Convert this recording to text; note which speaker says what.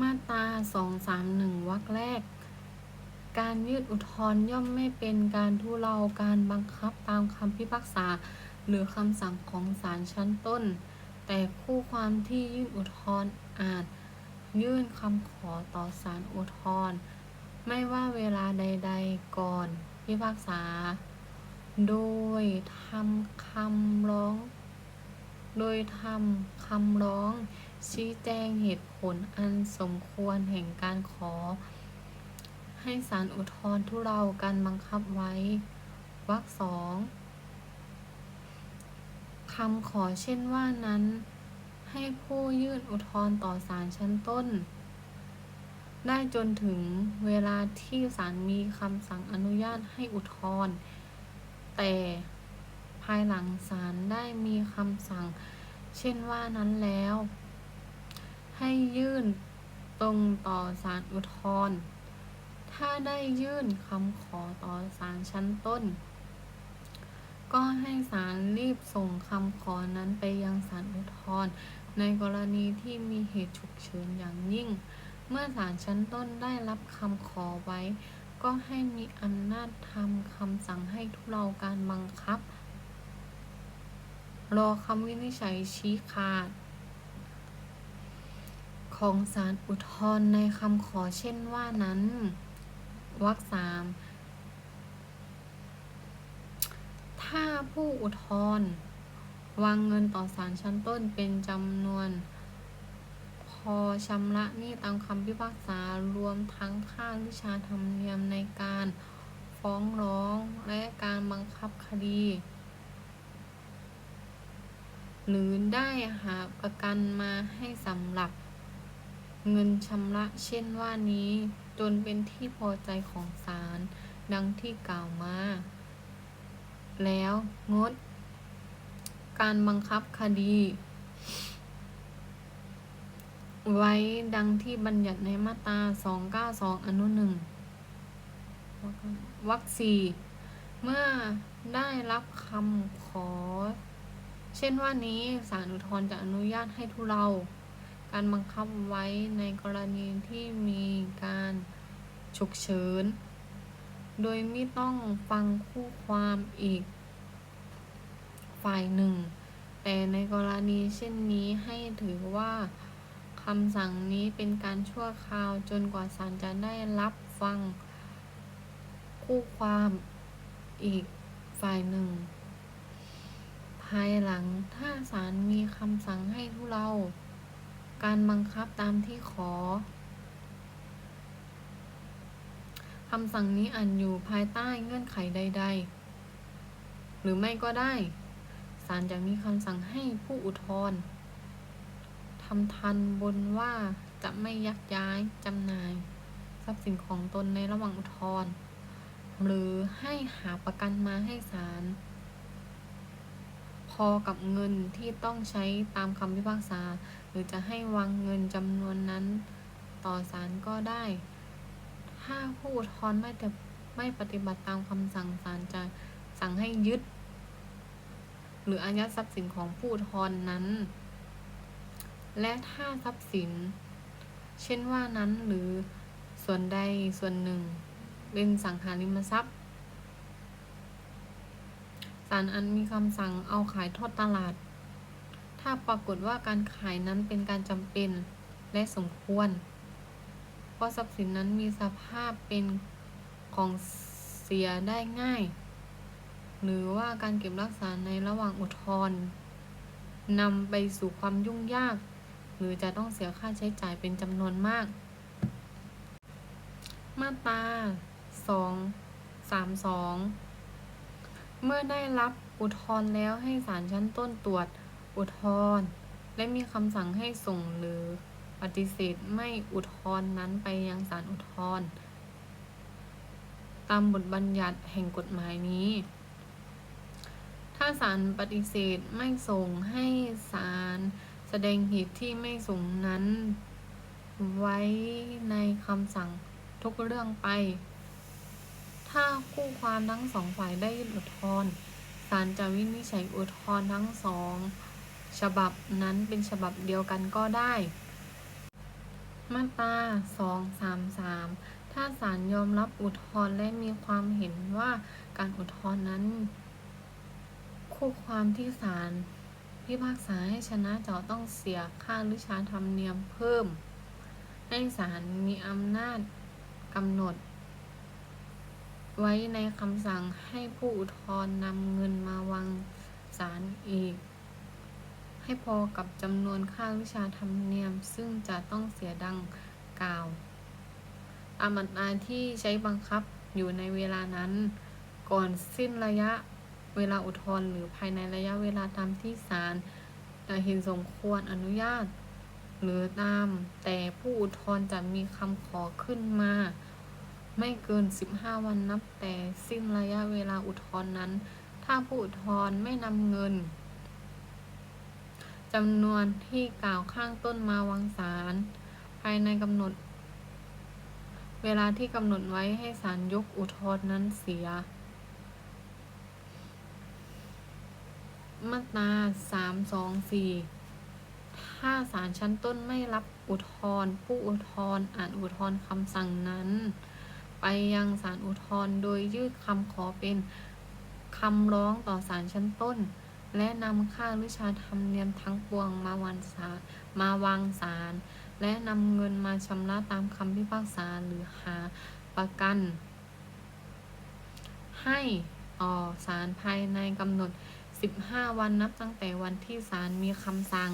Speaker 1: มาตรา231วรรคแรก การยื่นอุทธรณ์ย่อมไม่เป็นการทุเลาการบังคับตามคำพิพากษา หรือคำสั่งของศาลชั้นต้น แต่คู่ความที่ยื่นอุทธรณ์อาจ ยื่นคำขอต่อศาลอุทธรณ์ไม่ว่าเวลาใด ๆ ก่อนพิพากษา โดยทำคำร้อง โดยทำคำร้อง ชี้แจงเหตุผลอันสมควรแห่งการขอ ให้ศาลอุทธรณ์ทุเลาการบังคับไว้วรรคสองคำขอเช่นว่านั้น ให้ผู้ยื่นอุทธรณ์ต่อศาลชั้นต้น ได้จนถึงเวลาที่ศาลมีคำสั่งอนุญาตให้อุทธรณ์แต่ ภายหลังศาลได้มีคำสั่ง เช่นว่านั้นแล้ว ให้ยื่นตรงต่อศาลอุทธรณ์ถ้าได้ยื่นคำขอต่อศาลชั้นต้น ก็ให้ศาลรีบส่งคำขอนั้นไปยังศาลอุทธรณ์ในกรณีที่มีเหตุฉุกเฉินอย่างยิ่ง เมื่อศาลชั้นต้นได้รับคำขอไว้ ก็ให้มีอำนาจทำคำสั่งให้ทุเลาการบังคับ รอคำวินิจฉัยชี้ขาด ของศาลอุทธรณ์ในคำขอเช่นว่านั้นวรรคสามถ้าผู้อุทธรณ์วางเงินต่อศาลชั้นต้นเป็นจำนวน พอชำระหนี้ตามคำพิพากษารวมทั้งค่าวิชาธรรมเนียมในการฟ้องร้องและการบังคับคดี หรือได้หาประกันมาให้สำหรับ เงินชำระเช่นว่านี้ จนเป็นที่พอใจของศาลดังที่กล่าวมา แล้วงด การบังคับคดี ไว้ดังที่บัญญัติในมาตรา 292 อนุหนึ่งวรรคสี่เมื่อได้รับคำขอ เช่นว่านี้ศาลอุทธรณ์จะอนุญาตให้ทุเลาการบังคับไว้ในกรณีที่มีการฉุกเฉิน โดยไม่ต้องฟังคู่ความอีกฝ่ายหนึ่ง แต่ในกรณีเช่นนี้ให้ถือว่าคำสั่งนี้เป็นการชั่วคราวจนกว่าศาลจะได้รับฟังคู่ความอีกฝ่ายหนึ่ง ภายหลังถ้าศาลมีคำสั่งให้ทุเลาการบังคับตามที่ขอคำสั่งนี้อันอยู่ภายใต้เงื่อนไขใด ๆ หรือไม่ก็ได้ศาลจะมีคำสั่งให้ผู้อุทธรณ์ทำทันบนว่าจะไม่ยักย้ายจำหน่าย ทรัพย์สินของตนในระหว่างอุทธรณ์หรือให้หาประกันมาให้ศาล พอกับเงินที่ต้องใช้ตามคำพิพากษา หรือจะให้วางเงินจำนวนนั้นต่อศาลก็ได้ ถ้าผู้อุทธรณ์ไม่แต่ไม่ปฏิบัติตามคำสั่งศาลจะสั่งให้ยึด หรืออายัดทรัพย์สินของผู้อุทธรณ์นั้น และถ้าทรัพย์สิน เช่นว่านั้นหรือส่วนใดส่วนหนึ่ง เป็นสังหาริมทรัพย์าลอันมีคำสั่งเอาขายทอดตลาด ถ้าปรากฏว่าการขายนั้นเป็นการจำเป็นและสมควร เพราะทรัพย์สินนั้นมีสภาพเป็นของเสียได้ง่าย หรือว่าการเก็บรักษาในระหว่างอุทธรณ์นำไปสู่ความยุ่งยาก หรือจะต้องเสียค่าใช้จ่ายเป็นจำนวนมาก มาตราสองสามสอง เมื่อได้รับอุทธรณ์แล้วให้ศาลชั้นต้นตรวจอุทธรณ์และมีคำสั่งให้ส่งหรือปฏิเสธไม่อุทธรณ์นั้นไปยังศาลอุทธรณ์ตามบทบัญญัติแห่งกฎหมายนี้ ถ้าศาลปฏิเสธไม่ส่งให้ศาลแสดงเหตุที่ไม่ส่งนั้นไว้ในคำสั่งทุกเรื่องไป ถ้าคู่ความทั้งสองฝ่ายได้อุทธรณ์ศาลจะวินิจฉัยอุทธรณ์ทั้งสองฉบับนั้นเป็นฉบับเดียวกันก็ได้ มาตราสองสามสามถ้าศาลยอมรับอุทธรณ์และมีความเห็นว่าการอุทธรณ์นั้น คู่ความที่ศาลพิพากษาให้ชนะจะต้องเสียค่าหรือชาธรรมเนียมเพิ่ม ให้ศาลมีอำนาจกำหนด ไว้ในคำสั่งให้ผู้อุทธรณ์นำเงินมาวางศาลอีก ให้พอกับจำนวนค่าวิชาธรรมเนียม ซึ่งจะต้องเสียดังกล่าว อามัตราที่ใช้บังคับอยู่ในเวลานั้น ก่อนสิ้นระยะเวลาอุทธรณ์หรือภายในระยะเวลาตามที่ศาลจะเห็นสมควรอนุญาต หรือตาม แต่ผู้อุทธรณ์จะมีคำขอขึ้นมา ไม่เกิน 15 วันนับแต่สิ้นระยะเวลาอุทธรณ์นั้น ถ้าผู้อุทธรณ์ไม่นำเงินจำนวนที่กล่าวข้างต้นมาวางศาลภายในกำหนด เวลาที่กำหนดไว้ให้ศาลยกอุทธรณ์นั้นเสีย มาตราสามสองสี่ถ้าศาลชั้นต้นไม่รับอุทธรณ์ผู้อุทธรณ์อ่านอุทธรณ์คำสั่งนั้น ไปยังศาลอุทธรณ์โดยยื่นคำขอเป็นคำร้องต่อศาลชั้นต้น และนำค่าวิชาธรรมเนียมทั้งปวงมาวันศาลมาวางศาลและนำเงินมาชำระตามคำพิพากษาหรือหาประกัน ให้ต่อศาลภายในกำหนด 15 วันนับตั้งแต่วันที่ศาลมีคำสั่ง